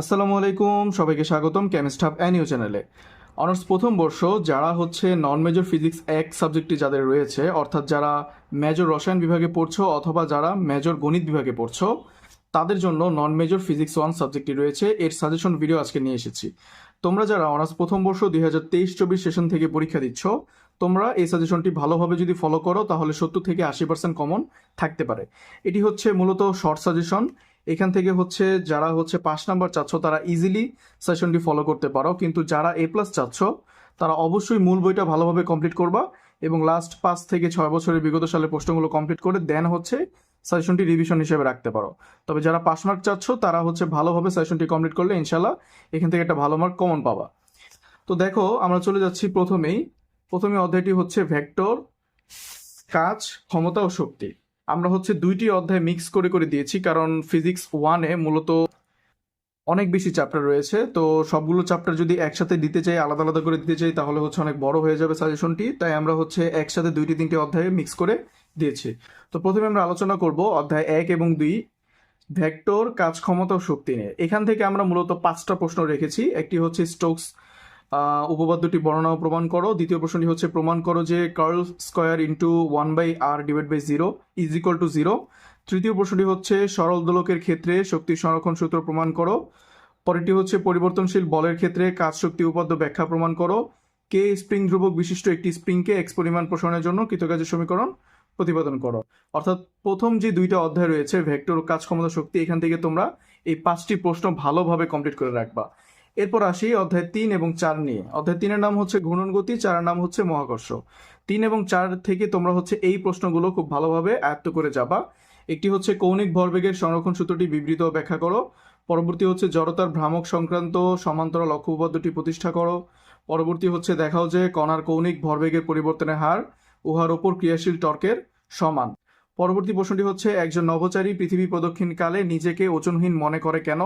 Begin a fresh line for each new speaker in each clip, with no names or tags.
আসসালামু আলাইকুম সবাইকে স্বাগতম কেমিস্ট হাব অ্যানিউ চ্যানেলে অনার্স প্রথম বর্ষ যারা হচ্ছে নন মেজর ফিজিক্স এক সাবজেক্টটি যাদের রয়েছে অর্থাৎ যারা মেজর রসায়ন বিভাগে পড়ছো অথবা যারা মেজর গণিত বিভাগে পড়ছো তাদের জন্য নন মেজর ফিজিক্স ওয়ান সাবজেক্টটি রয়েছে এর সাজেশন ভিডিও আজকে নিয়ে এসেছি তোমরা যারা অনার্স প্রথম বর্ষ দুই হাজার তেইশ চব্বিশ সেশন থেকে পরীক্ষা দিচ্ছ তোমরা এই সাজেশনটি ভালোভাবে যদি ফলো করো তাহলে সত্তর থেকে আশি পার্সেন্ট কমন থাকতে পারে এটি হচ্ছে মূলত শর্ট সাজেশন এখান থেকে হচ্ছে যারা হচ্ছে পাঁচ নাম্বার চাচ্ছ তারা ইজিলি সেশনটি ফলো করতে পারো কিন্তু যারা এ প্লাস চাচ্ছ তারা অবশ্যই মূল বইটা ভালোভাবে কমপ্লিট করবা এবং লাস্ট পাঁচ থেকে ছয় বছরের বিগত সালে প্রশ্নগুলো কমপ্লিট করে দেন হচ্ছে সেশনটি রিভিশন হিসেবে রাখতে পারো তবে যারা পাঁচ মার্ক চাচ্ছ তারা হচ্ছে ভালোভাবে সেশনটি কমপ্লিট করলে ইনশাল্লাহ এখান থেকে একটা ভালো মার্ক কমন পাবা তো দেখো আমরা চলে যাচ্ছি প্রথমেই প্রথমে অধ্যায়টি হচ্ছে ভেক্টর কাজ ক্ষমতা ও শক্তি আমরা হচ্ছে দুইটি অধ্যায় মিক্স করে করে দিয়েছি কারণ ফিজিক্স ওয়ানে মূলত অনেক বেশি চ্যাপ্টার রয়েছে তো সবগুলো চ্যাপ্টার যদি একসাথে দিতে চাই আলাদা আলাদা করে দিতে চাই তাহলে হচ্ছে অনেক বড় হয়ে যাবে সাজেশনটি তাই আমরা হচ্ছে একসাথে দুইটি তিনটি অধ্যায়ে মিক্স করে দিয়েছি তো প্রথমে আমরা আলোচনা করব অধ্যায় এক এবং দুই ভ্যাক্টর কাজ ক্ষমতা ও শক্তি নিয়ে এখান থেকে আমরা মূলত পাঁচটা প্রশ্ন রেখেছি একটি হচ্ছে স্টোকস উপপাদ্যটি বর্ণনা প্রমাণ করো দ্বিতীয় প্রশ্নটি হচ্ছে প্রমাণ করো যে curl square into one by r divide by zero is equal to zero তৃতীয় প্রশ্নটি হচ্ছে সরল দোলকের ক্ষেত্রে শক্তি সংরক্ষণ সূত্র প্রমাণ করো পরেরটি হচ্ছে পরিবর্তনশীল বলের ক্ষেত্রে কাজ শক্তি উপাদ্য ব্যাখ্যা প্রমাণ করো কে স্প্রিং ধ্রুবক বিশিষ্ট একটি স্প্রিংকে এক্স পরিমাণ প্রসারণের জন্য কৃতকাজের সমীকরণ প্রতিপাদন করো অর্থাৎ প্রথম যে দুইটা অধ্যায় রয়েছে ভেক্টর কাজ ক্ষমতা শক্তি এখান থেকে তোমরা এই পাঁচটি প্রশ্ন ভালোভাবে কমপ্লিট করে রাখবা এরপর আসি অধ্যায় তিন এবং চার নিয়ে অধ্যায় তিনের নাম হচ্ছে ঘূর্ণন গতি চারের নাম হচ্ছে মহাকর্ষ তিন এবং চার থেকে তোমরা হচ্ছে এই প্রশ্নগুলো খুব ভালোভাবে আয়ত্ত করে যাবা একটি হচ্ছে কৌণিক ভরবেগের সংরক্ষণ সূত্রটি বিবৃত ব্যাখ্যা করো পরবর্তী হচ্ছে জড়তার ভ্রামক সংক্রান্ত সমান্তরাল লক্ষ্যপদ্ধটি প্রতিষ্ঠা করো পরবর্তী হচ্ছে দেখাও যে কণার কৌণিক ভরবেগের পরিবর্তনের হার উহার ওপর ক্রিয়াশীল টর্কের সমান পরবর্তী প্রশ্নটি হচ্ছে একজন নভোচারী পৃথিবী প্রদক্ষিণকালে নিজেকে ওজনহীন মনে করে কেন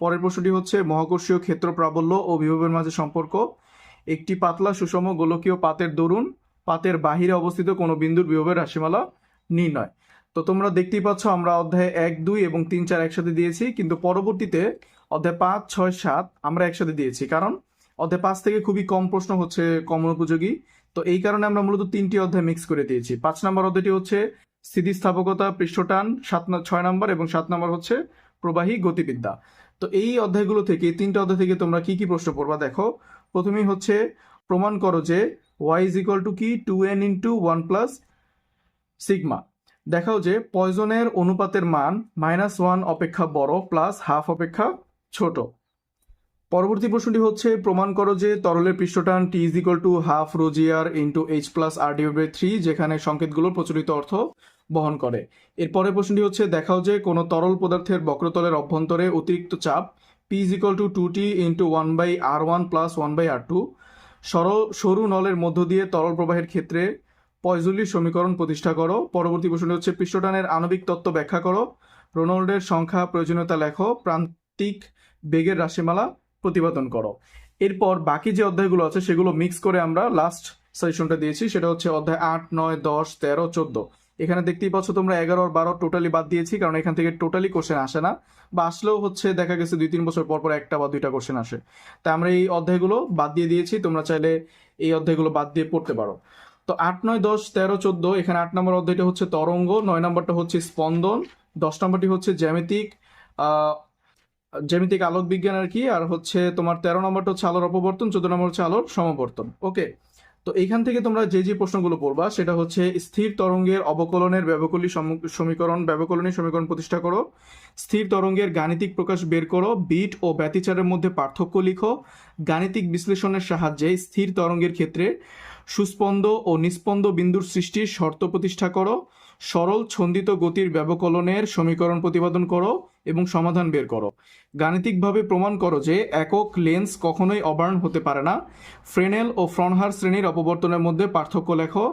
পরের প্রশ্নটি হচ্ছে মহাকর্ষীয় ক্ষেত্র প্রাবল্য ও বিভবের মাঝে সম্পর্ক একটি পাতলা সুষম গোলকীয় পাতের দরুন পাতের বাহিরে অবস্থিত কোনো বিন্দুর বিভবের রাশিমালা নির্ণয় তো তোমরা দেখতেই পাচ্ছ আমরা অধ্যায় এক দুই এবং তিন চার একসাথে দিয়েছি কিন্তু পরবর্তীতে অধ্যায় পাঁচ ছয় সাত আমরা একসাথে দিয়েছি কারণ অধ্যায় পাঁচ থেকে খুবই কম প্রশ্ন হচ্ছে কমন উপযোগী তো এই কারণে আমরা মূলত তিনটি অধ্যায় মিক্স করে দিয়েছি পাঁচ নম্বর অধ্যায়টি হচ্ছে স্থিতিস্থাপকতা পৃষ্ঠটান সাত ছয় নম্বর এবং সাত নম্বর হচ্ছে প্রবাহী গতিবিদ্যা তো এই অধ্যায়গুলো থেকে তিনটা অধ্যায় থেকে তোমরা কি কি প্রশ্ন পড়বা দেখো প্রথমেই হচ্ছে প্রমাণ করো যে ওয়াই ইজ ইকাল টু কি two n into one plus sigma দেখাও যে পয়জনের অনুপাতের মান মাইনাস ওয়ান অপেক্ষা বড় প্লাস হাফ অপেক্ষা ছোট পরবর্তী প্রশ্নটি হচ্ছে প্রমাণ করো যে তরলের পৃষ্ঠটান T is equal to half রোজিয়ার into h plus r divide three যেখানে সংকেতগুলোর প্রচলিত অর্থ বহন করে এরপরের প্রশ্নটি হচ্ছে দেখাও যে কোনো তরল পদার্থের বক্রতলের অভ্যন্তরে অতিরিক্ত চাপ p is equal to two T into one by r one plus one by r two সরল সরু নলের মধ্য দিয়ে তরল প্রবাহের ক্ষেত্রে পয়জুলির সমীকরণ প্রতিষ্ঠা করো পরবর্তী প্রশ্নটি হচ্ছে পৃষ্ঠটানের আণবিক তত্ত্ব ব্যাখ্যা করো রোনাল্ডের সংখ্যা প্রয়োজনীয়তা লেখো প্রান্তিক বেগের রাশিমালা প্রতিপাদন করো এরপর বাকি যে অধ্যায়গুলো আছে সেগুলো মিক্স করে আমরা লাস্ট সেশনটা দিয়েছি সেটা হচ্ছে অধ্যায় আট নয় দশ তেরো চোদ্দো এখানে দেখতেই পাচ্ছ তোমরা এগারো বারো টোটালি বাদ দিয়েছি কারণ এখান থেকে টোটালি কোশ্চেন আসে না বা আসলেও হচ্ছে দেখা গেছে দুই তিন বছর পর পর একটা বা দুইটা কোশ্চেন আসে তা আমরা এই অধ্যায়গুলো বাদ দিয়ে দিয়েছি তোমরা চাইলে এই অধ্যায়গুলো বাদ দিয়ে পড়তে পারো তো আট নয় দশ তেরো চোদ্দ এখানে আট নম্বর অধ্যায়টা হচ্ছে তরঙ্গ নয় নম্বরটা হচ্ছে স্পন্দন দশ নম্বরটি হচ্ছে জ্যামিতিক জ্যামিতিক আলোক বিজ্ঞান আর কি আর হচ্ছে তোমার তেরো নম্বরটা হচ্ছে আলোর অপবর্তন চোদ্দ নম্বর হচ্ছে আলোর সমবর্তন ওকে তো এইখান থেকে তোমরা যে যে প্রশ্নগুলো পড়বা সেটা হচ্ছে স্থির তরঙ্গের অবকলনের ব্যবকলী সমীকরণ ব্যবকলনী সমীকরণ প্রতিষ্ঠা করো স্থির তরঙ্গের গাণিতিক প্রকাশ বের করো বিট ও ব্যতিচারের মধ্যে পার্থক্য লিখো গাণিতিক বিশ্লেষণের সাহায্যে স্থির তরঙ্গের ক্ষেত্রে সুস্পন্দ ও নিস্পন্দ বিন্দুর সৃষ্টির শর্ত প্রতিষ্ঠা করো সরল ছন্দিত গতির ব্যবকলনের সমীকরণ প্রতিপাদন করো এবং সমাধান বের করো গাণিতিকভাবে প্রমাণ করো যে একক লেন্স কখনোই অবার্ন হতে পারে না ফ্রেনেল ও ফ্রনহার শ্রেণীর অপবর্তনের মধ্যে পার্থক্য লেখো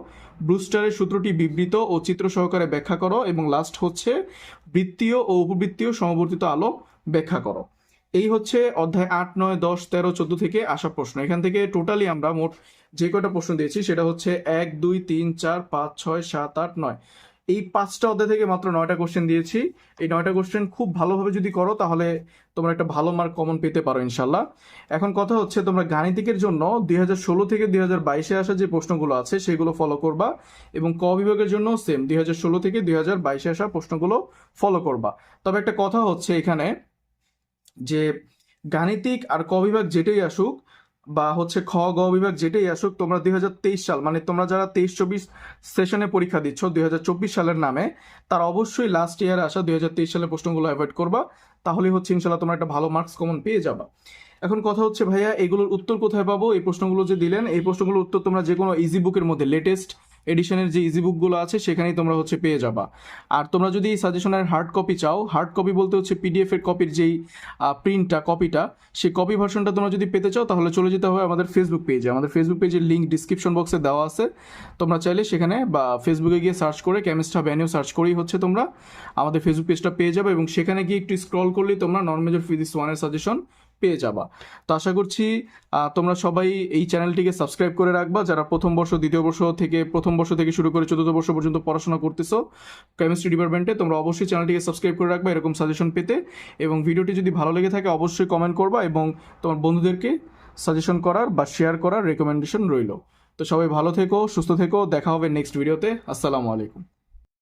ব্রুস্টারের সূত্রটি বিবৃত ও চিত্র সহকারে ব্যাখ্যা করো এবং লাস্ট হচ্ছে বৃত্তীয় ও উপবৃত্তীয় সমবর্তিত আলো ব্যাখ্যা করো এই হচ্ছে অধ্যায় আট নয় দশ তেরো চোদ্দ থেকে আসা প্রশ্ন এখান থেকে টোটালি আমরা মোট যে কয়টা প্রশ্ন দিয়েছি সেটা হচ্ছে এক দুই তিন চার পাঁচ ছয় সাত আট নয় এই পাঁচটা অধ্যায় থেকে মাত্র নয়টা কোশ্চেন দিয়েছি এই নয়টা কোশ্চেন খুব ভালোভাবে যদি করো তাহলে তোমরা একটা ভালো মার্ক কমন পেতে পারো ইনশাল্লাহ এখন কথা হচ্ছে তোমরা গাণিতিকের জন্য দুই ষোলো থেকে দুই হাজার বাইশে আসা যে প্রশ্নগুলো আছে সেগুলো ফলো করবা এবং ক বিভাগের জন্য সেম দুই হাজার ষোলো থেকে দুই হাজার বাইশে আসা প্রশ্নগুলো ফলো করবা তবে একটা কথা হচ্ছে এখানে যে গাণিতিক আর ক বিভাগ যেটাই আসুক বা হচ্ছে খ গ বিভাগ যেটাই আসুক তোমরা দুই সাল মানে তোমরা যারা তেইশ চব্বিশ সেশনে পরীক্ষা দিচ্ছ দুই সালের নামে তার অবশ্যই লাস্ট ইয়ারে আসা দুই সালের প্রশ্নগুলো অ্যাভয়েড করবা তাহলে হচ্ছে ইনশাল্লাহ তোমরা একটা ভালো মার্কস কমন পেয়ে যাবা এখন কথা হচ্ছে ভাইয়া এগুলোর উত্তর কোথায় পাবো এই প্রশ্নগুলো যে দিলেন এই প্রশ্নগুলোর উত্তর তোমরা যে কোনো ইজি বুকের মধ্যে লেটেস্ট এডিশনের যে ইজি বুকগুলো আছে সেখানেই তোমরা হচ্ছে পেয়ে যাবা আর তোমরা যদি সাজেশনের হার্ড কপি চাও হার্ড কপি বলতে হচ্ছে পিডিএফের কপির যেই প্রিন্টটা কপিটা সেই কপি ভার্সনটা তোমরা যদি পেতে চাও তাহলে চলে যেতে হবে আমাদের ফেসবুক পেজে আমাদের ফেসবুক পেজের লিঙ্ক ডিসক্রিপশন বক্সে দেওয়া আছে তোমরা চাইলে সেখানে বা ফেসবুকে গিয়ে সার্চ করে কেমিস্ট ভ্যানিউ সার্চ করেই হচ্ছে তোমরা আমাদের ফেসবুক পেজটা পেয়ে যাবে এবং সেখানে গিয়ে একটু স্ক্রল করলেই তোমরা নন ফিজিক্স ওয়ানের সাজেশন পেয়ে যাবা তো আশা করছি তোমরা সবাই এই চ্যানেলটিকে সাবস্ক্রাইব করে রাখবা যারা প্রথম বর্ষ দ্বিতীয় বর্ষ থেকে প্রথম বর্ষ থেকে শুরু করে চতুর্থ বর্ষ পর্যন্ত পড়াশোনা করতেছো কেমিস্ট্রি ডিপার্টমেন্টে তোমরা অবশ্যই চ্যানেলটিকে সাবস্ক্রাইব করে রাখবা এরকম সাজেশন পেতে এবং ভিডিওটি যদি ভালো লেগে থাকে অবশ্যই কমেন্ট করবা এবং তোমার বন্ধুদেরকে সাজেশন করার বা শেয়ার করার রেকমেন্ডেশন রইল তো সবাই ভালো থেকো সুস্থ থেকো দেখা হবে নেক্সট ভিডিওতে আসসালামু আলাইকুম